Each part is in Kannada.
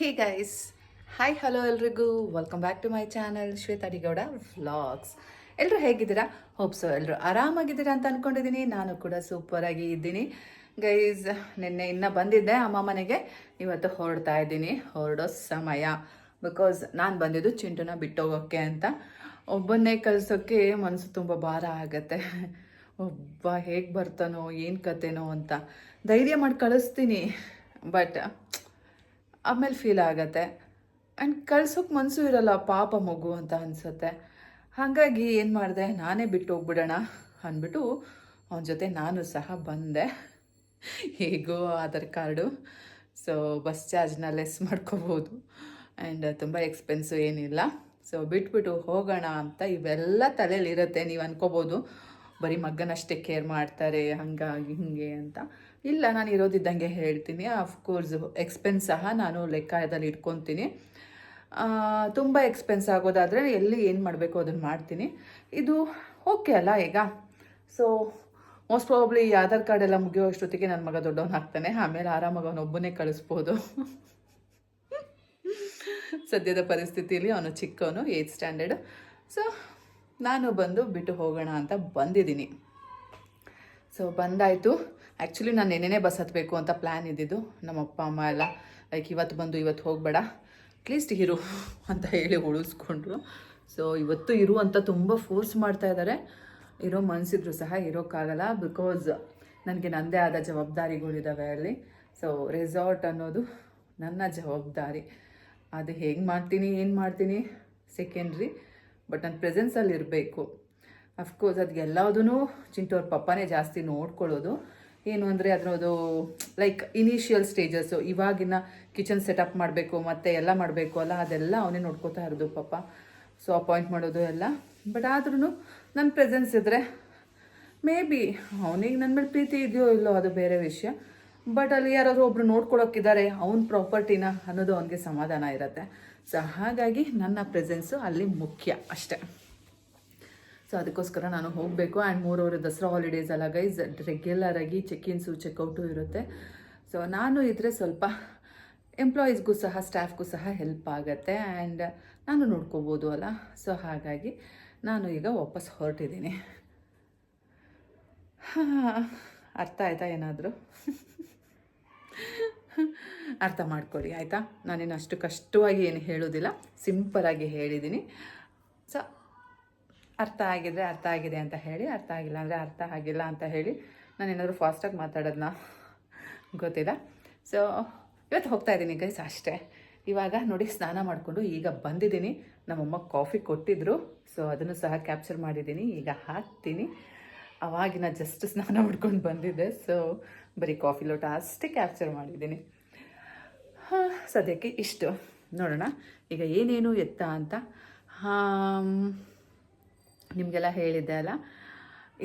ಹೇ ಗೈಸ್ ಹಾಯ್ ಹಲೋ ಎಲ್ರಿಗೂ. Welcome back to my channel Shweta Adigowda vlogs ಎಲ್ಲರೂ ಹೇಗಿದ್ದೀರಾ? ಹೋಪ್ಸು ಎಲ್ಲರೂ ಆರಾಮಾಗಿದ್ದೀರಾ ಅಂತ ಅಂದ್ಕೊಂಡಿದ್ದೀನಿ ನಾನು ಕೂಡ ಸೂಪರಾಗಿ ಇದ್ದೀನಿ. ಗೈಸ್ ನಿನ್ನೆ ಇನ್ನೂ ಬಂದಿದ್ದೆ ಅಮ್ಮ ಮನೆಗೆ. ಇವತ್ತು ಹೊರಡ್ತಾ ಇದ್ದೀನಿ. ಹೊರಡೋ ಸಮಯ. ಬಿಕಾಸ್ ನಾನು ಬಂದಿದ್ದು ಚಿಂಟುನ ಬಿಟ್ಟೋಗೋಕ್ಕೆ ಅಂತ. ಒಬ್ಬನ್ನೇ ಕಲಿಸೋಕ್ಕೆ ಮನಸ್ಸು ತುಂಬ ಭಾರ ಆಗತ್ತೆ. ಒಬ್ಬ ಹೇಗೆ ಬರ್ತಾನೋ, ಏನು ಕತೆನೋ ಅಂತ. ಧೈರ್ಯ ಮಾಡಿ ಕಳಿಸ್ತೀನಿ. ಬಟ್ ಆಮೇಲೆ ಫೀಲ್ ಆಗತ್ತೆ. ಆ್ಯಂಡ್ ಕಳ್ಸೋಕ್ಕೆ ಮನಸ್ಸು ಇರಲ್ಲ, ಪಾಪ ಮಗು ಅಂತ ಅನಿಸುತ್ತೆ. ಹಾಗಾಗಿ ಏನು ಮಾಡಿದೆ? ನಾನೇ ಬಿಟ್ಟು ಹೋಗ್ಬಿಡೋಣ ಅಂದ್ಬಿಟ್ಟು ಅವನ ಜೊತೆ ನಾನು ಸಹ ಬಂದೆ. ಹೇಗೋ ಆಧಾರ್ ಕಾರ್ಡು. ಸೊ ಬಸ್ ಚಾರ್ಜ್ನ ಲೆಸ್ ಮಾಡ್ಕೋಬೋದು. ಆ್ಯಂಡ್ ತುಂಬ ಎಕ್ಸ್ಪೆನ್ಸು ಏನಿಲ್ಲ. ಸೊ ಬಿಟ್ಬಿಟ್ಟು ಹೋಗೋಣ ಅಂತ ಇವೆಲ್ಲ ತಲೆಯಲ್ಲಿರುತ್ತೆ ನೀವು ಅನ್ಕೋಬೋದು. ಬರೀ ಮಗನಷ್ಟೇ ಕೇರ್ ಮಾಡ್ತಾರೆ, ಹಂಗಾಗಿ ಹಿಂಗೆ ಅಂತ. ಇಲ್ಲ, ನಾನು ಇರೋದಿದ್ದಂಗೆ ಹೇಳ್ತೀನಿ. ಅಫ್ಕೋರ್ಸ್ ಎಕ್ಸ್ಪೆನ್ಸ್ ಸಹ ನಾನು ಲೆಕ್ಕದಲ್ಲಿ ಇಟ್ಕೊತೀನಿ. ತುಂಬ ಎಕ್ಸ್ಪೆನ್ಸ್ ಆಗೋದಾದರೆ ಎಲ್ಲಿ ಏನು ಮಾಡಬೇಕು ಅದನ್ನು ಮಾಡ್ತೀನಿ. ಇದು ಓಕೆ ಅಲ್ಲ ಈಗ? So most probably Aadhaar card ಎಲ್ಲ ಮುಗಿಯೋ ಅಷ್ಟೊತ್ತಿಗೆ ನನ್ನ ಮಗ ದೊಡ್ಡವನು ಹಾಕ್ತಾನೆ ಆಮೇಲೆ ಆರಾಮಾಗಿ ಅವನೊಬ್ಬನೇ ಕಳಿಸ್ಬೋದು. ಸದ್ಯದ ಪರಿಸ್ಥಿತಿಯಲ್ಲಿ ಅವನು ಚಿಕ್ಕವನು ಏಯ್ತ್ ಸ್ಟ್ಯಾಂಡರ್ಡ್ ಸೊ ನಾನು ಬಂದು ಬಿಟ್ಟು ಹೋಗೋಣ ಅಂತ ಬಂದಿದ್ದೀನಿ. ಸೊ ಬಂದಾಯಿತು. ಆ್ಯಕ್ಚುಲಿ ನಾನು ನೆನ್ನೆನೇ ಬಸ್ ಹತ್ತಬೇಕು ಅಂತ ಪ್ಲ್ಯಾನ್ ಇದ್ದಿದ್ದು. ನಮ್ಮ ಅಪ್ಪ ಅಮ್ಮ ಎಲ್ಲ ಲೈಕ್ ಇವತ್ತು ಬಂದು, ಇವತ್ತು ಹೋಗಬೇಡ. ಅಟ್ಲೀಸ್ಟ್ ಇರು ಅಂತ ಹೇಳಿ ಉಳಿಸ್ಕೊಂಡ್ರು. ಸೊ ಇವತ್ತು ಇರು ಅಂತ ತುಂಬ ಫೋರ್ಸ್ ಮಾಡ್ತಾ ಇದ್ದಾರೆ ಇರೋ ಮನಸ್ಸಿದ್ರು ಸಹ ಇರೋಕ್ಕಾಗಲ್ಲ ಬಿಕಾಸ್ ನನಗೆ ನನ್ನದೇ ಆದ ಜವಾಬ್ದಾರಿಗಳಿದ್ದಾವೆ ಅಲ್ಲಿ. ಸೊ ರೆಸಾರ್ಟ್ ಅನ್ನೋದು ನನ್ನ ಜವಾಬ್ದಾರಿ. ಅದು ಹೇಗೆ ಮಾಡ್ತೀನಿ, ಏನು ಮಾಡ್ತೀನಿ ಸೆಕೆಂಡ್ರಿ ಬಟ್ ನನ್ನ ಪ್ರೆಸೆನ್ಸಲ್ಲಿ ಇರಬೇಕು ಅಫ್ಕೋರ್ಸ್ ಅದು ಎಲ್ಲದೂ ಚಿಂಟು ಅವ್ರ ಪಪ್ಪನೇ ಜಾಸ್ತಿ ನೋಡ್ಕೊಳ್ಳೋದು. ಏನು ಅಂದರೆ ಅದರದು ಲೈಕ್ ಇನಿಷಿಯಲ್ ಸ್ಟೇಜಸ್ಸು ಇವಾಗಿನ ಕಿಚನ್ ಸೆಟಪ್ ಮಾಡಬೇಕು, ಮತ್ತು ಎಲ್ಲ ಮಾಡಬೇಕು ಅಲ್ಲ, ಅದೆಲ್ಲ ಅವನೇ ನೋಡ್ಕೋತಾ ಇರೋದು ಪಾಪ. ಸೊ ಅಪಾಯಿಂಟ್ ಮಾಡೋದು ಎಲ್ಲ. ಬಟ್ ಆದ್ರೂ ನನ್ನ ಪ್ರೆಸೆನ್ಸ್ ಇದ್ದರೆ ಮೇ ಬಿ ಅವನಿಗೆ ನನ್ನ ಮೇಲೆ ಪ್ರೀತಿ ಇದೆಯೋ ಇಲ್ಲೋ ಅದು ಬೇರೆ ವಿಷಯ. ಬಟ್ ಅಲ್ಲಿ ಯಾರಾದರೂ ಒಬ್ರು ನೋಡ್ಕೊಳಕ್ಕಿದ್ದಾರೆ, ಅವ್ನ ಪ್ರಾಪರ್ಟಿನ ಅನ್ನೋದು ಅವನಿಗೆ ಸಮಾಧಾನ ಇರುತ್ತೆ. ಸೊ ಹಾಗಾಗಿ ನನ್ನ ಪ್ರೆಸೆನ್ಸು ಅಲ್ಲಿ ಮುಖ್ಯ ಅಷ್ಟೇ. ಸೊ ಅದಕ್ಕೋಸ್ಕರ ನಾನು ಹೋಗಬೇಕು. ಆ್ಯಂಡ್ ಮೂರವರು ದಸರಾ ಹಾಲಿಡೇಸ್ ಅಲ್ಲ ಗೈಸ್ ರೆಗ್ಯುಲರ್ ಆಗಿ ಚೆಕ್ ಇನ್ಸು ಚೆಕ್ಔಟು ಇರುತ್ತೆ. ಸೊ ನಾನು ಇದ್ದರೆ ಸ್ವಲ್ಪ ಎಂಪ್ಲಾಯೀಸ್ಗೂ ಸಹ ಸ್ಟಾಫ್ಗೂ ಸಹ ಹೆಲ್ಪ್ ಆಗುತ್ತೆ. ಆ್ಯಂಡ್ ನಾನು ನೋಡ್ಕೋಬೋದು ಅಲ್ಲ. ಸೊ ಹಾಗಾಗಿ ನಾನು ಈಗ ವಾಪಸ್ ಹೊರಟಿದ್ದೀನಿ. ಹಾಂ, ಅರ್ಥ ಆಯ್ತಾ ಏನಾದರೂ? ಅರ್ಥ ಮಾಡ್ಕೊಳ್ಳಿ, ಆಯಿತಾ? ನಾನೇನು ಅಷ್ಟು ಕಷ್ಟವಾಗಿ ಏನು ಹೇಳೋದಿಲ್ಲ. ಸಿಂಪಲಾಗಿ ಹೇಳಿದ್ದೀನಿ. ಸೊ ಅರ್ಥ ಆಗಿದ್ರೆ ಅರ್ಥ ಆಗಿದೆ ಅಂತ ಹೇಳಿ, ಅರ್ಥ ಆಗಿಲ್ಲ ಅಂದರೆ ಅರ್ಥ ಆಗಿಲ್ಲ ಅಂತ ಹೇಳಿ ನಾನು ಏನಾದರೂ ಫಾಸ್ಟಾಗಿ ಮಾತಾಡೋದನ್ನ ಗೊತ್ತಿಲ್ಲ. ಸೊ ಇವತ್ತು ಹೋಗ್ತಾ ಇದ್ದೀನಿ ಗೈಸ್ ಅಷ್ಟೇ. ಇವಾಗ ನೋಡಿ ಸ್ನಾನ ಮಾಡಿಕೊಂಡು ಈಗ ಬಂದಿದ್ದೀನಿ. ನಮ್ಮಮ್ಮ ಕಾಫಿ ಕೊಟ್ಟಿದ್ರು. ಸೊ ಅದನ್ನು ಸಹ ಕ್ಯಾಪ್ಚರ್ ಮಾಡಿದ್ದೀನಿ. ಈಗ ಹಾಕ್ತೀನಿ. ಅವಾಗಿನ ಜಸ್ಟ್ ಸ್ನಾನ ಮಾಡ್ಕೊಂಡು ಬಂದಿದ್ದೆ. ಸೊ ಬರೀ ಕಾಫಿ ಲೋಟ ಅಷ್ಟೇ ಕ್ಯಾಪ್ಚರ್ ಮಾಡಿದ್ದೀನಿ. ಹಾಂ, ಸದ್ಯಕ್ಕೆ ಇಷ್ಟು. ನೋಡೋಣ. ಈಗ ಏನೇನು ಎತ್ತ ಅಂತ. ಹಾಂ ನಿಮಗೆಲ್ಲ ಹೇಳಿದ್ದೆ ಅಲ್ಲ?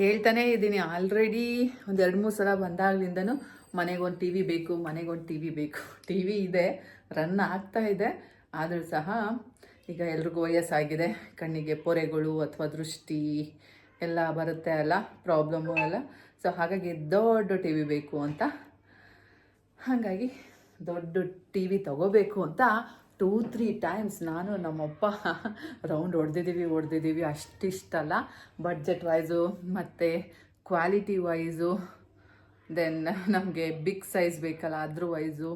ಹೇಳ್ತಾನೇ ಇದ್ದೀನಿ. ಆಲ್ರೆಡಿ ಒಂದು ಎರಡು ಮೂರು ಸಲ ಬಂದಾಗ್ಲಿಂದನು ಮನೆಗೊಂದು ಟಿ ವಿ ಬೇಕು ಮನೆಗೊಂದು ಟಿ ವಿ ಬೇಕು. ಟಿ ವಿ ಇದೆ, ರನ್ ಆಗ್ತಾ ಇದೆ. ಆದರೂ ಸಹ ಈಗ ಎಲ್ರಿಗೂ ವಯಸ್ಸಾಗಿದೆ. ಕಣ್ಣಿಗೆ ಪೊರೆಗಳು ಅಥವಾ ದೃಷ್ಟಿ ಎಲ್ಲ ಬರುತ್ತೆ ಅಲ್ಲ ಪ್ರಾಬ್ಲಮ್ಮು ಎಲ್ಲ ಸೊ ಹಾಗಾಗಿ ದೊಡ್ಡ ಟಿ ವಿ ಬೇಕು ಅಂತ. ಹಾಗಾಗಿ ದೊಡ್ಡ ಟಿ ವಿ ತಗೋಬೇಕು ಅಂತ ಟೂ ತ್ರೀ ಟೈಮ್ಸ್ ನಾನು ನಮ್ಮಪ್ಪ ರೌಂಡ್ ಹೊಡೆದಿದ್ದೀವಿ ಹೊಡೆದಿದ್ದೀವಿ ಅಷ್ಟಿಷ್ಟಲ್ಲ. ಬಡ್ಜೆಟ್ ವೈಸು ಮತ್ತು ಕ್ವಾಲಿಟಿ ವೈಸು ದೆನ್ ನಮಗೆ ಬಿಗ್ ಸೈಜ್ ಬೇಕಲ್ಲ, ಅದ್ರ wise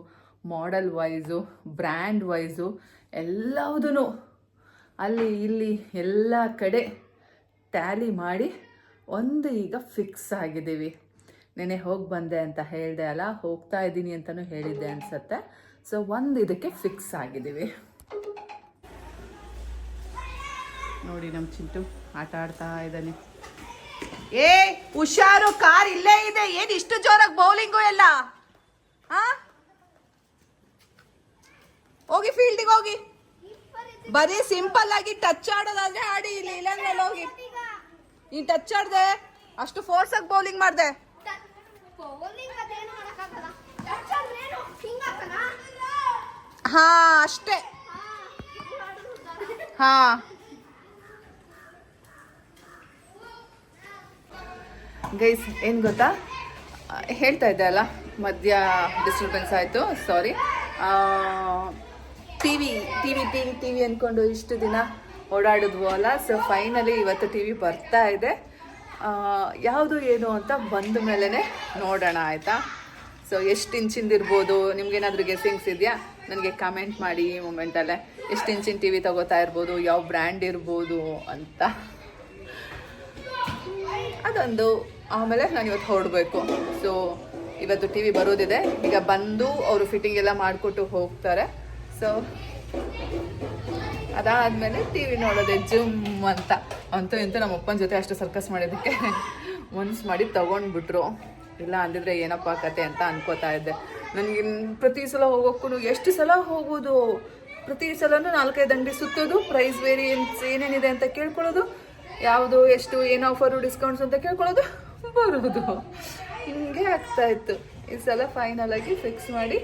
model wise brand wise ಎಲ್ಲವುದೂ ಅಲ್ಲಿ, ಇಲ್ಲಿ, ಎಲ್ಲ ಕಡೆ ಟ್ಯಾಲಿ ಮಾಡಿ ಒಂದು ಈಗ ಫಿಕ್ಸ್ ಆಗಿದ್ದೀವಿ. ನೆನೆ ಹೋಗಿ ಬಂದೆ ಅಂತ ಹೇಳಿದೆ ಅಲ್ಲ, ಹೋಗ್ತಾ ಇದ್ದೀನಿ ಅಂತಲೂ ಹೇಳಿದ್ದೆ ಅನಿಸುತ್ತೆ. ಸೊ ಒಂದು ಇದಕ್ಕೆ ಫಿಕ್ಸ್ ಆಗಿದ್ದೀವಿ. ನೋಡಿ ನಮ್ಮ ಚಿಂಟು ಆಟ ಆಡ್ತಾ ಇದ್ದಾನೆ. ಏ ಹುಷಾರು ಕಾರ್ ಇಲ್ಲೇ ಇದೆ. ಏನ್ ಇಷ್ಟು ಜೋರಾಗಿ ಬೌಲಿಂಗು ಎಲ್ಲ? ಹಾ ಹೋಗಿ ಫೀಲ್ಡಿಗೆ ಹೋಗಿ. ಬರೀ ಸಿಂಪಲ್ ಆಗಿ ಟಚ್ ಆಡೋದಾದ್ರೆ ಆಡಿ ಇಲ್ಲಿ ಇಲ್ಲಾಂದ್ರೆ ಅಲ್ಲಿ ಹೋಗಿ. ನೀನ್ ಟಚ್ ಆಡ್ದೆ? ಅಷ್ಟು ಫೋರ್ಸ್ ಆಗಿ ಬೌಲಿಂಗ್ ಮಾಡ್ದೆ ಬೌಲಿಂಗ್ ಅದೇನು ಮಾಡಕ್ಕಾಗಲ್ಲ ಟಚ್ ಅಂದ್ರೆ ಏನು? ಹಿಂಗ್ ಹಾಕಣ? ಹಾ ಅಷ್ಟೇ. ಹಾ, ಗೈಸ್ ಏನು ಗೊತ್ತಾ? ಹೇಳ್ತಾ ಇದ್ದೆ ಅಲ್ಲ ಮಧ್ಯ ಡಿಸ್ಟರ್ಬೆನ್ಸ್ ಆಯಿತು sorry T V T V T V T V ಅಂದ್ಕೊಂಡು ಇಷ್ಟು ದಿನ ಓಡಾಡಿದ್ವು ಅಲ್ಲ ಸೊ ಫೈನಲಿ ಇವತ್ತು ಟಿ ವಿ ಬರ್ತಾ ಇದೆ. ಯಾವುದು ಏನು ಅಂತ ಬಂದ ಮೇಲೇ ನೋಡೋಣ ಆಯಿತಾ? ಸೊ ಎಷ್ಟು ಇಂಚಿಂದಿರ್ಬೋದು? ನಿಮ್ಗೇನಾದರೂ ಗೆಸ್ಸಿಂಗ್ಸ್ ಇದೆಯಾ? ನನಗೆ ಕಮೆಂಟ್ ಮಾಡಿ ಈ ಮೂಮೆಂಟಲ್ಲೇ ಎಷ್ಟು ಇಂಚಿನ ಟಿ ವಿ ತಗೋತಾ ಇರ್ಬೋದು, ಯಾವ ಬ್ರ್ಯಾಂಡ್ ಇರ್ಬೋದು ಅಂತ. ಅದೊಂದು, ಆಮೇಲೆ ನಾನು ಇವತ್ತು ಹೊರಡಬೇಕು. ಸೊ ಇವತ್ತು ಟಿ ವಿ ಬರೋದಿದೆ. ಈಗ ಬಂದು ಅವರು ಫಿಟ್ಟಿಂಗ್ ಎಲ್ಲ ಮಾಡಿಕೊಟ್ಟು ಹೋಗ್ತಾರೆ. ಸೊ ಅದಾದಮೇಲೆ ಟಿ ವಿ ನೋಡೋದೆ ಜುಮ್ ಅಂತ. ಅಂತೂ ಇಂತೂ ನಮ್ಮ ಅಪ್ಪನ ಜೊತೆ ಅಷ್ಟು ಸರ್ಕಸ್ ಮಾಡಿದ್ದಕ್ಕೆ ಮನ್ಸು ಮಾಡಿ ತೊಗೊಂಡ್ಬಿಟ್ರು. ಇಲ್ಲ ಅಂದಿದ್ರೆ ಏನಪ್ಪ ಕತೆ ಅಂತ ಅನ್ಕೋತಾ ಇದ್ದೆ. ನನಗೆ ಪ್ರತಿ ಸಲ ಹೋಗೋಕ್ಕೂ ಎಷ್ಟು ಸಲ ಹೋಗೋದು ಪ್ರತಿ ಸಲನೂ ನಾಲ್ಕೈದು ಅಂಗಡಿ ಸುತ್ತೋದು ಪ್ರೈಸ್ ವೇರಿಯನ್ಸ್ ಏನೇನಿದೆ ಅಂತ ಕೇಳ್ಕೊಳ್ಳೋದು, ಯಾವುದು, ಎಷ್ಟು, ಏನು ಆಫರು ಡಿಸ್ಕೌಂಟ್ಸ್ ಅಂತ ಕೇಳ್ಕೊಳ್ಳೋದು, ಬರೋದು. ಹಿಂಗೆ ಆಗ್ತಾ ಇತ್ತು. ಈ ಸಲ ಫೈನಲ್ ಆಗಿ ಫಿಕ್ಸ್ ಮಾಡಿ,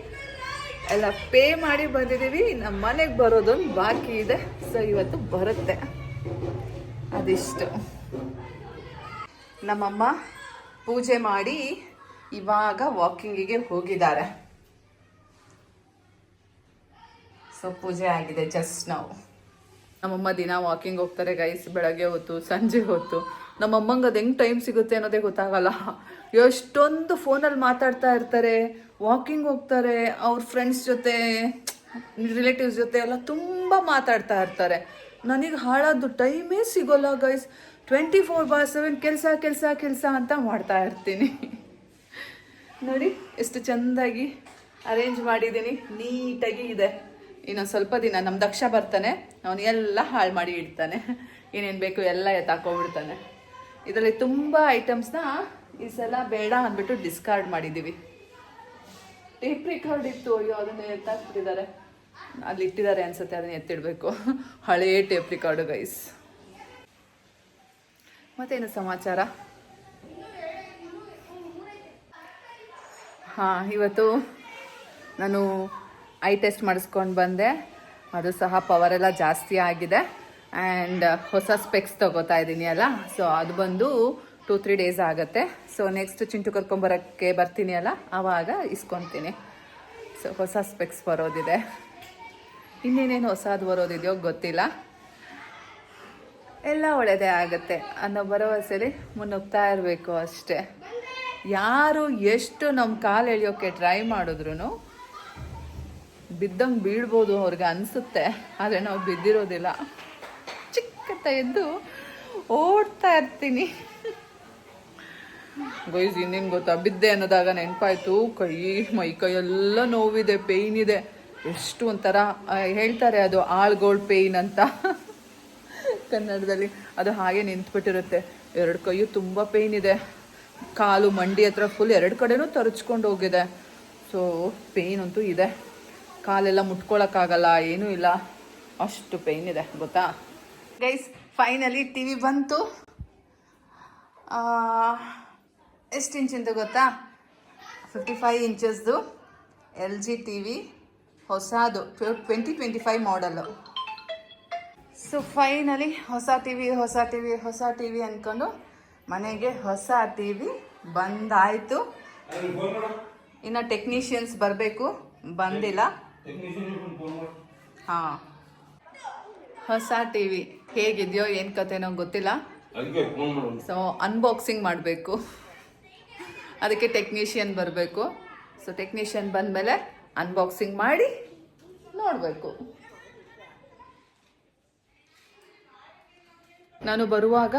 ಎಲ್ಲ ಪೇ ಮಾಡಿ ಬಂದಿದ್ದೀವಿ. ನಮ್ಮ ಮನೆಗೆ ಬರೋದೊಂದು ಬಾಕಿ ಇದೆ. ಸೊ ಇವತ್ತು ಬರುತ್ತೆ. ಅದಿಷ್ಟು. ನಮ್ಮಮ್ಮ ಪೂಜೆ ಮಾಡಿ ಇವಾಗ ವಾಕಿಂಗಿಗೆ ಹೋಗಿದ್ದಾರೆ. ಸೊ ಪೂಜೆ ಆಗಿದೆ ಜಸ್ಟ್ ನಾವು ನಮ್ಮಮ್ಮ ದಿನ ವಾಕಿಂಗ್ ಹೋಗ್ತಾರೆ ಗೈಸ್ ಬೆಳಗ್ಗೆ ಹೊತ್ತು, ಸಂಜೆ ಹೊತ್ತು. ನಮ್ಮಮ್ಮಂಗೆ ಅದು ಹೆಂಗೆ ಟೈಮ್ ಸಿಗುತ್ತೆ ಅನ್ನೋದೇ ಗೊತ್ತಾಗಲ್ಲ. ಎಷ್ಟೊಂದು ಫೋನಲ್ಲಿ ಮಾತಾಡ್ತಾ ಇರ್ತಾರೆ, ವಾಕಿಂಗ್ ಹೋಗ್ತಾರೆ, ಅವ್ರ ಫ್ರೆಂಡ್ಸ್ ಜೊತೆ ರಿಲೇಟಿವ್ಸ್ ಜೊತೆ ಎಲ್ಲ ತುಂಬ ಮಾತಾಡ್ತಾ ಇರ್ತಾರೆ. ನನಗೆ ಹಾಳಾದ್ದು ಟೈಮೇ ಸಿಗೋಲ್ಲ guys twenty four bar seven ಕೆಲಸ ಕೆಲಸ ಕೆಲಸ ಅಂತ ಮಾಡ್ತಾ ಇರ್ತೀನಿ. ನೋಡಿ, ಎಷ್ಟು ಚೆಂದಾಗಿ ಅರೇಂಜ್ ಮಾಡಿದ್ದೀನಿ. ನೀಟಾಗಿ ಇದೆ. ಇನ್ನೊಂದು ಸ್ವಲ್ಪ ದಿನ ನಮ್ಮ ದಕ್ಷ ಬರ್ತಾನೆ. ಅವನು ಎಲ್ಲ ಹಾಳು ಮಾಡಿ ಇಡ್ತಾನೆ. ಏನೇನು ಬೇಕು ಎಲ್ಲ ಎತ್ತಾಕೊಂಡ್ಬಿಡ್ತಾನೆ. ಇದರಲ್ಲಿ ತುಂಬ ಐಟಮ್ಸ್ನ ಈ ಸಲ ಬೇಡ ಅಂದ್ಬಿಟ್ಟು ಡಿಸ್ಕಾರ್ಡ್ ಮಾಡಿದ್ದೀವಿ ಟೇಪ್ ರಿಕಾರ್ಡ್ ಇತ್ತು, ಅಯ್ಯೋ, ಅದನ್ನು ಎತ್ತಾಕ್ಬಿಟ್ಟಿದ್ದಾರೆ. ಅಲ್ಲಿ ಇಟ್ಟಿದ್ದಾರೆ ಅನ್ಸುತ್ತೆ, ಅದನ್ನ ಎತ್ತಿಡಬೇಕು. ಹಳೇ ಟೇಪ್ ರಿಕಾರ್ಡು ಗೈಸ್ ಮತ್ತೇನು ಸಮಾಚಾರ? ಹಾಂ, ಇವತ್ತು ನಾನು ಐ ಟೆಸ್ಟ್ ಮಾಡಿಸ್ಕೊಂಡು ಬಂದೆ. ಅದು ಸಹ ಪವರ್ ಎಲ್ಲ ಜಾಸ್ತಿ ಆಗಿದೆ. ಆ್ಯಂಡ್ ಹೊಸ ಸ್ಪೆಕ್ಸ್ ತಗೋತಾ ಇದ್ದೀನಿ ಅಲ್ಲ? ಸೊ ಅದು ಬಂದು ಟೂ ತ್ರೀ ಡೇಸ್ ಆಗುತ್ತೆ. ಸೊ ನೆಕ್ಸ್ಟ್ ಚಿಂಟು ಕರ್ಕೊಂಬರೋಕ್ಕೆ ಬರ್ತೀನಿ ಅಲ್ಲ? ಆವಾಗ ಇಸ್ಕೊತೀನಿ. ಸೊ ಹೊಸ ಸ್ಪೆಕ್ಸ್ ಬರೋದಿದೆ. ಇನ್ನೇನೇನು ಹೊಸದು ಬರೋದಿದೆಯೋ ಗೊತ್ತಿಲ್ಲ. ಎಲ್ಲ ಒಳ್ಳೆಯದೇ ಆಗುತ್ತೆ ಅನ್ನೋ ಭರವಸೆಯಲ್ಲಿ ಮುನ್ನುಗ್ತಾ ಇರಬೇಕು ಅಷ್ಟೇ. ಯಾರು ಎಷ್ಟು ನಮ್ಮ ಕಾಲು ಎಳೆಯೋಕ್ಕೆ ಟ್ರೈ ಮಾಡಿದ್ರು ಬಿದ್ದಂಗೆ ಬೀಳ್ಬೋದು ಅವ್ರಿಗೆ ಅನಿಸುತ್ತೆ, ಆದರೆ ನಾವು ಬಿದ್ದಿರೋದಿಲ್ಲ. ಚಿಕ್ಕತ್ತ ಎದ್ದು ಓಡ್ತಾ ಇರ್ತೀನಿ. ಗೊಯ್ಸ್ ಇನ್ನೇನು ಗೊತ್ತಾ? ಬಿದ್ದೆ ಅನ್ನೋದಾಗ ನೆನಪಾಯ್ತು, ಕೈ, ಮೈ, ಕೈ ಎಲ್ಲ ನೋವಿದೆ ಪೇಯ್ನ್ ಇದೆ. ಎಷ್ಟು ಒಂಥರ ಹೇಳ್ತಾರೆ ಅದು ಆಳ್ಗೋಳ್ ಪೇಯ್ನ್ ಅಂತ. ಕನ್ನಡದಲ್ಲಿ ಅದು ಹಾಗೆ ನಿಂತ್ಬಿಟ್ಟಿರುತ್ತೆ. ಎರಡು ಕೈಯು ತುಂಬ ಪೇಯ್ನ್ ಇದೆ. ಕಾಲು ಮಂಡಿ ಹತ್ರ ಫುಲ್ ಎರಡು ಕಡೆನೂ ತರಚ್ಕೊಂಡು ಹೋಗಿದೆ. ಸೊ ಪೇಯ್ನ್ ಅಂತೂ ಇದೆ. ಕಾಲೆಲ್ಲ ಮುಟ್ಕೊಳಕ್ಕಾಗಲ್ಲ, ಏನೂ ಇಲ್ಲ. ಅಷ್ಟು ಪೇಯ್ನ್ ಇದೆ, ಗೊತ್ತಾ? ಗೈಸ್ ಫೈನಲಿ ಟಿ ವಿ ಬಂತು. ಎಷ್ಟು ಇಂಚಿಂದು ಗೊತ್ತಾ? ಫಿಫ್ಟಿ ಫೈವ್ ಇಂಚಸ್ದು ಎಲ್ ಜಿ ಟಿ ವಿ ಹೊಸದು twenty twenty five model so finally ಹೊಸ ಟಿ ವಿ ಹೊಸ ಟಿ ವಿ ಹೊಸ ಟಿ ವಿ ಅಂದ್ಕೊಂಡು ಮನೆಗೆ ಹೊಸ ಟಿ ವಿ ಬಂದಾಯಿತು ಇನ್ನು ಟೆಕ್ನಿಷಿಯನ್ಸ್ ಬರಬೇಕು. ಬಂದಿಲ್ಲ. ಹಾಂ. ಹೊಸ ಟಿ ವಿ ಹೇಗಿದೆಯೋ ಏನು ಕತೆನೋ ಗೊತ್ತಿಲ್ಲ. ಸೊ ಅನ್ಬಾಕ್ಸಿಂಗ್ ಮಾಡಬೇಕು. ಅದಕ್ಕೆ ಟೆಕ್ನಿಷಿಯನ್ ಬರಬೇಕು. ಸೊ ಟೆಕ್ನಿಷಿಯನ್ ಬಂದಮೇಲೆ ಅನ್ಬಾಕ್ಸಿಂಗ್ ಮಾಡಿ ನೋಡಬೇಕು. ನಾನು ಬರುವಾಗ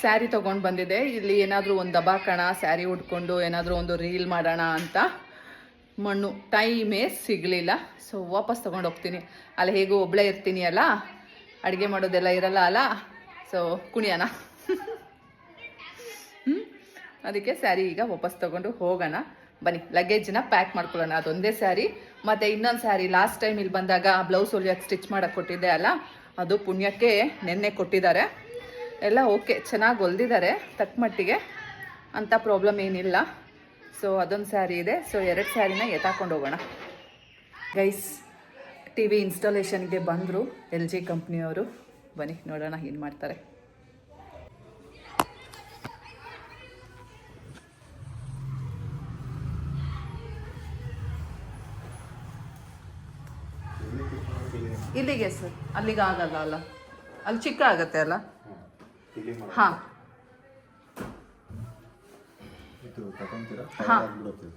ಸ್ಯಾರಿ ತೊಗೊಂಡು ಬಂದಿದ್ದೆ. ಇಲ್ಲಿ ಏನಾದರೂ ಒಂದು ದಬಾಕಣ ಸ್ಯಾರಿ ಉಟ್ಕೊಂಡು ಏನಾದರೂ ಒಂದು ರೀಲ್ ಮಾಡೋಣ ಅಂತ ಮಣ್ಣು, ಟೈಮೇ ಸಿಗಲಿಲ್ಲ. ಸೊ ವಾಪಸ್ ತೊಗೊಂಡು ಹೋಗ್ತೀನಿ. ಅಲ್ಲಿ ಹೇಗೂ ಒಬ್ಬಳೇ ಇರ್ತೀನಿ ಅಲ್ಲ? ಅಡುಗೆ ಮಾಡೋದೆಲ್ಲ ಇರಲ್ಲ ಅಲ್ಲ? ಸೊ ಕುಣಿಯೋಣ. ಹ್ಞೂ ಅದಕ್ಕೆ ಸ್ಯಾರಿ ಈಗ ವಾಪಸ್ ತೊಗೊಂಡು ಹೋಗೋಣ. ಬನ್ನಿ, ಲಗೇಜ್ನ ಪ್ಯಾಕ್ ಮಾಡ್ಕೊಳ್ಳೋಣ. ಅದೊಂದೇ ಸ್ಯಾರಿ. ಮತ್ತು ಇನ್ನೊಂದು ಸ್ಯಾರಿ. ಲಾಸ್ಟ್ ಟೈಮ್ ಇಲ್ಲಿ ಬಂದಾಗ ಬ್ಲೌಸ್ ಹೊಲಿಯೋಕೆ ಸ್ಟಿಚ್ ಮಾಡಕ್ಕೆ ಕೊಟ್ಟಿದ್ದೆ ಅಲ್ಲ? ಅದು ಪುಣ್ಯಕ್ಕೆ ನೆನ್ನೆ ಕೊಟ್ಟಿದ್ದಾರೆ. ಎಲ್ಲ ಓಕೆ, ಚೆನ್ನಾಗಿ ಹೊಲ್ದಿದ್ದಾರೆ ತಕ್ಕಮಟ್ಟಿಗೆ ಅಂಥ ಪ್ರಾಬ್ಲಮ್ ಏನಿಲ್ಲ. ಸೊ ಅದೊಂದು ಸ್ಯಾರಿ ಇದೆ. ಸೊ ಎರಡು ಸ್ಯಾರಿನ ಎತ್ತಾಕೊಂಡು ಹೋಗೋಣ. ಗೈಸ್ ಟಿ ವಿ ಇನ್ಸ್ಟಾಲೇಷನ್ಗೆ ಬಂದರು ಎಲ್ ಜಿ ಕಂಪ್ನಿಯವರು ಬನ್ನಿ, ನೋಡೋಣ ಏನು ಮಾಡ್ತಾರೆ. ಇಲ್ಲಿಗೆ ಸರ್ ಅಲ್ಲಿಗೆ ಆಗಲ್ಲ ಅಲ್ಲ? ಅಲ್ಲಿ ಚಿಕ್ಕ ಆಗತ್ತೆ ಅಲ್ಲ? ಹಾಂ. ಇದು ತಗೊಂತೀರಾ? ಹಾ. ಬಿಡುತ್ತೆ?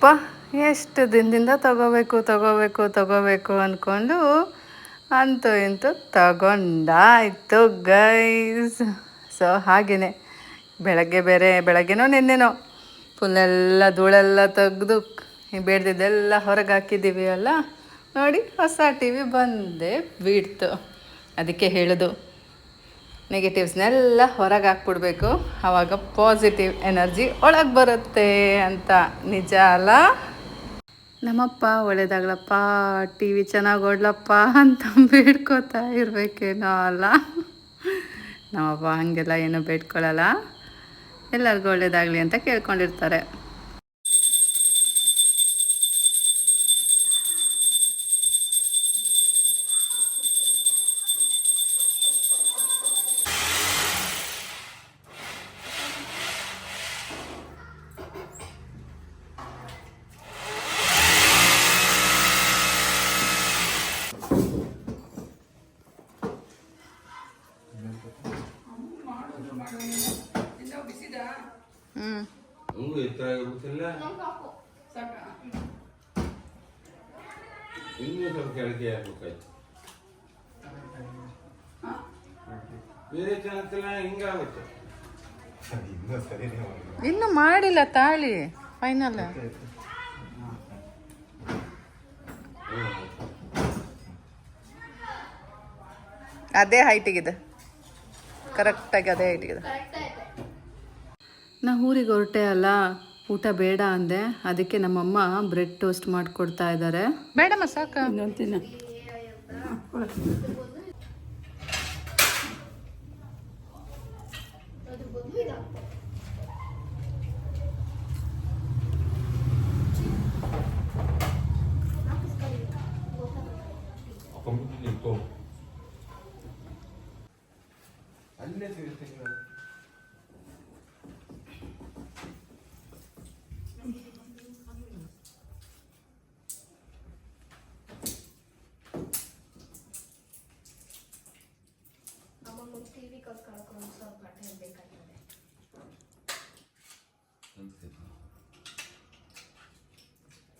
ಯಪ್ಪ ಎಷ್ಟು ದಿನದಿಂದ ತಗೋಬೇಕು ತಗೋಬೇಕು ತಗೋಬೇಕು ಅಂದ್ಕೊಂಡು ಅಂತೂ ಇಂತೂ ತಗೊಂಡಾಯಿತು ಗೈಸ್ ಸೊ ಹಾಗೆಯೇ ಬೆಳಗ್ಗೆ ಬೇರೆ, ಬೆಳಗ್ಗೆನೋ ನಿನ್ನೆನೋ ಫುಲ್ಲೆಲ್ಲ ಧೂಳೆಲ್ಲ ತೆಗೆದು ಬೇಡ್ದಿದ್ದೆಲ್ಲ ಹೊರಗೆ ಹಾಕಿದ್ದೀವಿ ಅಲ್ಲ? ನೋಡಿ, ಹೊಸ ಟಿ ವಿ ಬಂದೇ ಬಿಡ್ತು. ಅದಕ್ಕೆ ಹೇಳೋದು ನೆಗೆಟಿವ್ಸ್ನೆಲ್ಲ ಹೊರಗೆ ಹಾಕ್ಬಿಡ್ಬೇಕು ಆವಾಗ ಪಾಸಿಟಿವ್ ಎನರ್ಜಿ ಒಳಗೆ ಬರುತ್ತೆ ಅಂತ. ನಿಜ ಅಲ್ಲ? ನಮ್ಮಪ್ಪ ಒಳ್ಳೇದಾಗ್ಲಪ್ಪ ಟಿ ವಿ ಚೆನ್ನಾಗಿ ಓಡ್ಲಪ್ಪ ಅಂತ ಬೇಡ್ಕೋತಾ ಇರಬೇಕೇನೋ ಅಲ್ಲ? ನಮ್ಮಪ್ಪ ಹಾಗೆಲ್ಲ ಏನೂ ಬೇಡ್ಕೊಳ್ಳಲ್ಲ ಎಲ್ಲರಿಗೂ ಒಳ್ಳೇದಾಗಲಿ ಅಂತ ಕೇಳ್ಕೊಂಡಿರ್ತಾರೆ. ಇನ್ನೂ ಸ್ವಲ್ಪ ಕೆಳಗೆ ಹಾಕ್ಬೇಕಾಯ್ತು ಬೇರೆ ಚೆನ್ನಾಗಿಲ್ಲ ಹಿಂಗಾಗುತ್ತೆ. ಇನ್ನೂ ಮಾಡಿಲ್ಲ. ತಾಳಿ ಫೈನಲ್ ಅದೇ ಹೈಟಿಗಿದೆ ಕರೆಕ್ಟಾಗಿ ಅದೇ ಹೈಟಿಗಿದೆ ಕರೆಕ್ಟ್ ಆಯ್ತು ನಾ ಊರಿಗೆ ಹೊರಟೆ ಅಲ್ಲ ಊಟ ಬೇಡ ಅಂದೆ. ಅದಕ್ಕೆ ನಮ್ಮಮ್ಮ ಬ್ರೆಡ್ ಟೋಸ್ಟ್ ಮಾಡಿಕೊಡ್ತಾ ಇದ್ದಾರೆ. ಬೇಡಮ್ಮ ಸಾಕ ಅದ್ರ ಬದಲು ಇದು ನಿಂತು ಅಲ್ಲೇ ಸಿಗುತ್ತೆ ಕಲ್ತ್ಕೊಳಕ್ಕೆ ಸ್ವಲ್ಪ ಬಟ್ಟೆ ಬೇಕಾಗ್ತದೆ.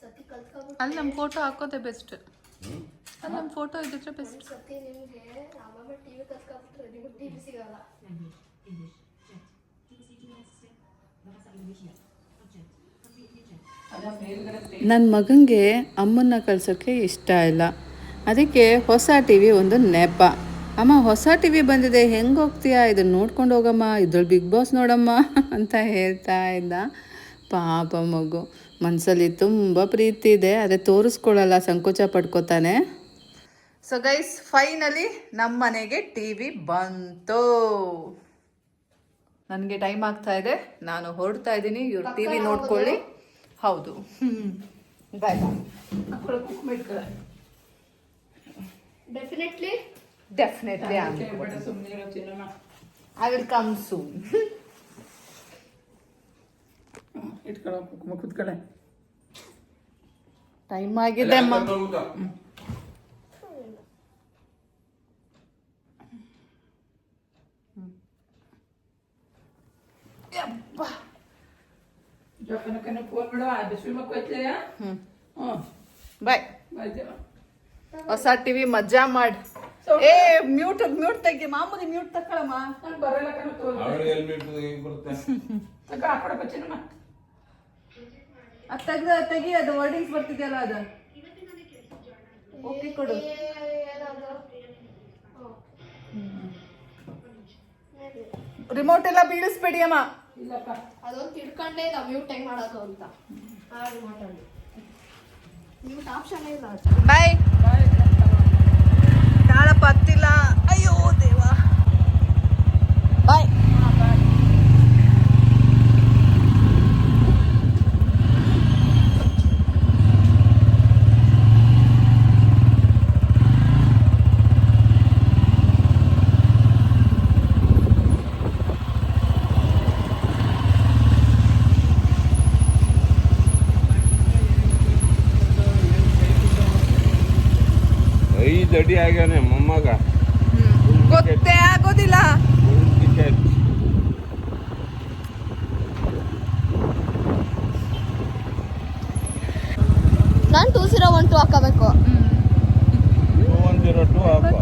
ಸತಿ ಕಲ್ತ್ಕೊಬಿಟ್ಟು ಅಲ್ಲಿ ನಮ್ಮ ಫೋಟೋ ಹಾಕೋದೆ ಬೆಸ್ಟ್ ಅಲ್ಲಿ ನಮ್ಮ ಫೋಟೋ ಇದ್ದಿದ್ರೆ ಬೆಸ್ಟ್ ಸತಿ ನಿಮಗೆ ಅಮ್ಮ ಟಿವಿ ಕಲ್ತ್ಕೊಬಿಟ್ರೆ ನಿಮಗೆ ಟಿವಿ ಸಿಗಲ್ಲ. ನನ್ನ ಮಗನಿಗೆ ಅಮ್ಮನ್ನ ಕಳ್ಸೋಕ್ಕೆ ಇಷ್ಟ ಇಲ್ಲ. ಅದಕ್ಕೆ ಹೊಸ ಟಿ ವಿ ಒಂದು ನೆಪ. ಅಮ್ಮ ಹೊಸ ಟಿ ವಿ ಬಂದಿದೆ ಹೆಂಗೆ ಹೋಗ್ತೀಯಾ? ಇದನ್ನು ನೋಡ್ಕೊಂಡು ಹೋಗಮ್ಮ ಇದ್ರಲ್ಲಿ ಬಿಗ್ ಬಾಸ್ ನೋಡಮ್ಮ ಅಂತ ಹೇಳ್ತಾ ಇದ್ದ ಪಾಪ ಮಗು. ಮನಸ್ಸಲ್ಲಿ ತುಂಬ ಪ್ರೀತಿ ಇದೆ ಅದೇ ತೋರಿಸ್ಕೊಳ್ಳಲ್ಲ ಸಂಕೋಚ ಪಡ್ಕೋತಾನೆ. ಸೊ ಗೈಸ್ ಫೈನಲಿ ನಮ್ಮ ಮನೆಗೆ ಟಿ ವಿ ಬಂತು. ನನಗೆ ಟೈಮ್ ಆಗ್ತಾ ಇದೆ ನಾನು ಹೊರಡ್ತಾ ಇದ್ದೀನಿ ಇವ್ರು ಟಿ ವಿ ನೋಡ್ಕೊಳ್ಳಿ. ಹೌದು. Bye definitely definitely I will come soon ಇಟ್ಕೊಳ್ಳೋ ಕುತ್ಕೊಳ್ಳೆ ಟೈಮ್ ಆಗಿದೆ ಅಮ್ಮ. ಬಾಯ್ ಹೊಸ ಟಿವಿ ಮಜಾ ಮಾಡಿ. ಏ ಮ್ಯೂಟ್ ಮ್ಯೂಟ್ ತೆಗಿ ಮಾಮೂಲಿ ಮ್ಯೂಟ್ ತಕ್ಕಳಮ್ಮ. ಅವಳಿಗೆ ಎಲ್ಲಿ ಬರುತ್ತೆ? ಅದು ತೆಗ್ದ ತೆಗಿ ಅದು ವರ್ಡಿಂಗ್ಸ್ ಬರ್ತಿದೆಯಲ್ಲ ಅದು. ಓಕೆ ಕೊಡು. ರಿಮೋಟ್ ಎಲ್ಲ ಬೀಳಿಸ್ಬೇಡಿ ಅಮ್ಮ ಅದೊಂದು ತಿಳ್ಕೊಂಡೇ ಇಲ್ಲ ಮ್ಯೂಟ್ ಹೆಂಗ್ ಮಾಡೋದು ಅಂತ. ಹಾಗೆ ಮಾತಾಡಿ ಮ್ಯೂಟ್ ಆಪ್ಷನ್ ಇಲ್ಲ. ಬಾಯ್ ಬಾಯ್ ನಾಳಪ್ಪ ಹತ್ತಿಲ್ಲ ಅಯ್ಯೋ ದೇವ. ಬಾಯ್ ಐದು ಅಡಿ ಆಗ್ಯಾನೆ ನಾನು ಟೂ ಜೀರೋ ಒನ್ ಟು ಹಾಕೋಬೇಕು. ಒನ್ ಜೀರೋ ಟು ಹಾಕು.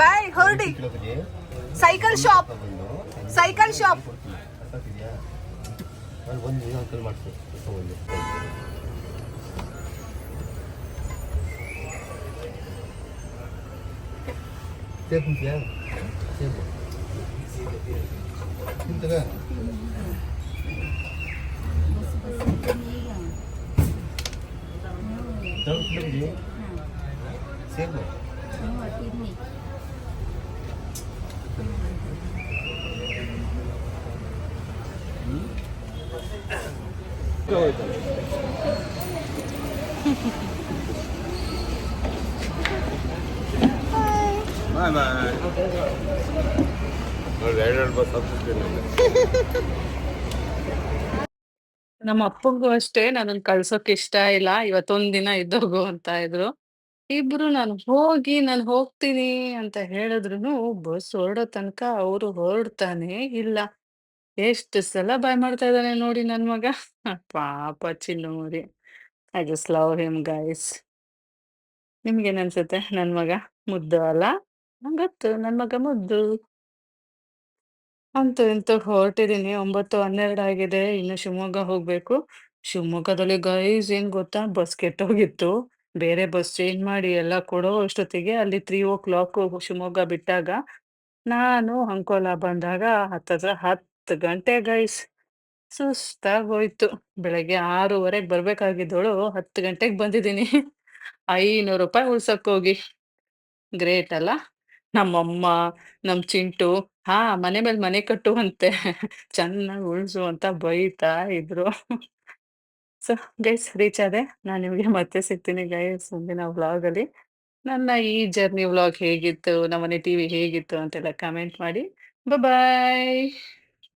ಬಾಯ್ ಹೊರಡಿ ಸೈಕಲ್ ಶಾಪ್ ಸೈಕಲ್ ಶಾಪ್ ಒಂದು ಅಂಕಲ್ ಮಾಡ್ತೀನಿ ಒಂದು ಸೇಬು ಇದೆಯಾ ಸೇಬು ತಿಂತಗ ಸೇಬು ಹೋಯ್ತು. Bye ನಮ್ಮ ಅಪ್ಪಂಗೂ ಅಷ್ಟೇ ನನಗ್ ಕಳ್ಸೋಕ್ ಇಷ್ಟ ಇಲ್ಲ. ಇವತ್ತೊಂದ್ ದಿನ ಇದ್ದೋಗು ಅಂತ ಇದ್ರು. ಇಬ್ರು ನಾನು ಹೋಗಿ, ನಾನು ಹೋಗ್ತೀನಿ ಅಂತ ಹೇಳಿದ್ರು ಬಸ್ ಹೊರಡೋ ತನಕ ಅವರು ಹೊರಡ್ತಾನೆ ಇಲ್ಲ. ಎಷ್ಟು ಸಲ ಬಾಯ್ ಮಾಡ್ತಾ ಇದ್ದಾನೆ ನೋಡಿ ನನ್ ಮಗ. ಪಾಪ ಚಿನ್ನು ಮರಿ. I just love him guys ನಿಮ್ಗೇನ್ ಅನ್ಸುತ್ತೆ ನನ್ ಮಗ ಮುದ್ದು ಅಲ್ಲ? ನಂಗೊತ್ತು ಗೊತ್ತು, ನನ್ ಮಗ ಮುದ್ದು. ಅಂತೂ ಇಂತೂ ಹೊರಟಿದ್ದೀನಿ ಒಂಬತ್ತು ಹನ್ನೆರಡು ಆಗಿದೆ. ಇನ್ನು ಶಿವಮೊಗ್ಗ ಹೋಗ್ಬೇಕು. ಶಿವಮೊಗ್ಗದಲ್ಲಿ ಗೈಸ್ ಏನ್ ಗೊತ್ತಾ? ಬಸ್ ಕೆಟ್ಟೋಗಿತ್ತು. ಬೇರೆ ಬಸ್ ಚೇಂಜ್ ಮಾಡಿ ಎಲ್ಲ ಕೊಡೋ ಅಷ್ಟೊತ್ತಿಗೆ ಅಲ್ಲಿ ತ್ರೀ ಓ ಕ್ಲಾಕ್ ಶಿವಮೊಗ್ಗ ಬಿಟ್ಟಾಗ ನಾನು ಅಂಕೋಲಾ ಬಂದಾಗ ಹತ್ತತ್ರ ಹತ್ತು ಗಂಟೆ ಗೈಸ್ ಸುಸ್ತಾಗೋಯ್ತು. ಬೆಳಗ್ಗೆ ಆರೂವರೆಗೆ ಬರ್ಬೇಕಾಗಿದ್ದವಳು ಹತ್ತು ಗಂಟೆಗೆ ಬಂದಿದ್ದೀನಿ. ಐನೂರು ರೂಪಾಯಿ ಉಳ್ಸಕ್ ಹೋಗಿ ಗ್ರೇಟ್ ಅಲ್ಲ? ನಮ್ಮಮ್ಮ, ನಮ್ ಚಿಂಟು, ಹಾ, ಮನೆ ಮೇಲೆ ಮನೆ ಕಟ್ಟುವಂತೆ. ಚೆನ್ನಾಗಿ ಉಳ್ಸು ಅಂತ ಬೈತಾ ಇದ್ರು. ಸೊ ಗೈಸ್ ರೀಚ್ ಆದೆ. ನಾನು ನಿಮಗೆ ಮತ್ತೆ ಸಿಗ್ತೀನಿ ಗೈಸ್ ಮುಂದಿನ ವ್ಲಾಗಲ್ಲಿ ನನ್ನ ಈ ಜರ್ನಿ ವ್ಲಾಗ್ ಹೇಗಿತ್ತು? ನಮ್ಮನೆ ಟಿವಿ ಹೇಗಿತ್ತು? ಅಂತೆಲ್ಲ ಕಮೆಂಟ್ ಮಾಡಿ. ಬಾಯ್